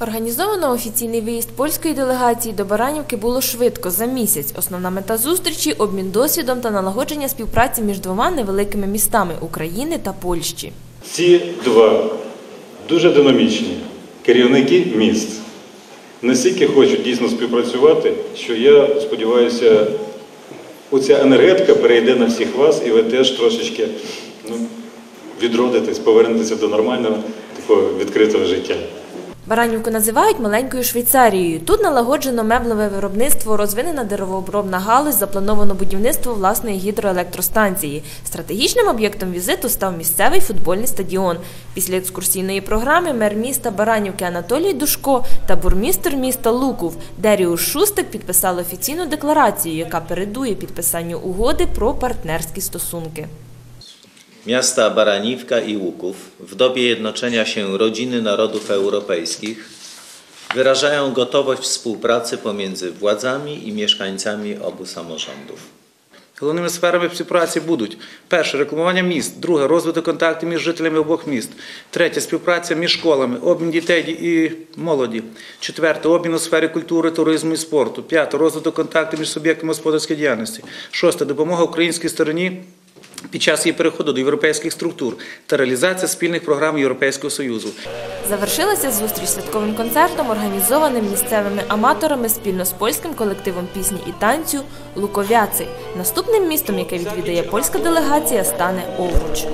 Організовано офіційний виїзд польської делегації до Баранівки було швидко за місяць. Основна мета зустрічі обмін досвідом та налагодження співпраці між двома невеликими містами України та Польщі. Ці два дуже динамічні керівники міст настільки хочуть дійсно співпрацювати, що я сподіваюся, оця енергетика перейде на всіх вас, і ви теж трошечки ну, відродитесь, повернетеся до нормального такого відкритого життя. Баранівку називають маленькою Швейцарією. Тут налагоджено меблеве виробництво, розвинена деревообробна галузь, заплановано будівництво власної гідроелектростанції. Стратегічним об'єктом візиту став місцевий футбольний стадіон. Після екскурсійної програми мер міста Баранівки Анатолій Душко та бурмістр міста Луков Деріус Шустик підписали офіційну декларацію, яка передує підписанню угоди про партнерські стосунки. Miasta Baraniwka i Łuków w dobie jednoczenia się rodziny narodów europejskich wyrażają gotowość współpracy pomiędzy władzami i mieszkańcami obu samorządów. Головними сферами співпраці будуть. Перше рекламування міст, друге розвиток контактів між жителями обох міст, третє співпраця між школами, обмін дітей і молоді, четверте обмін у сфері культури, туризму і спорту, п'яте розвиток контактів між суб'єктами господарської діяльності, шосте допомога українській стороні під час її переходу до європейських структур та реалізація спільних програм Європейського Союзу. Завершилася зустріч святковим концертом, організованим місцевими аматорами спільно з польським колективом пісні і танцю Луковяци. Наступним містом, яке відвідає польська делегація, стане Овруч.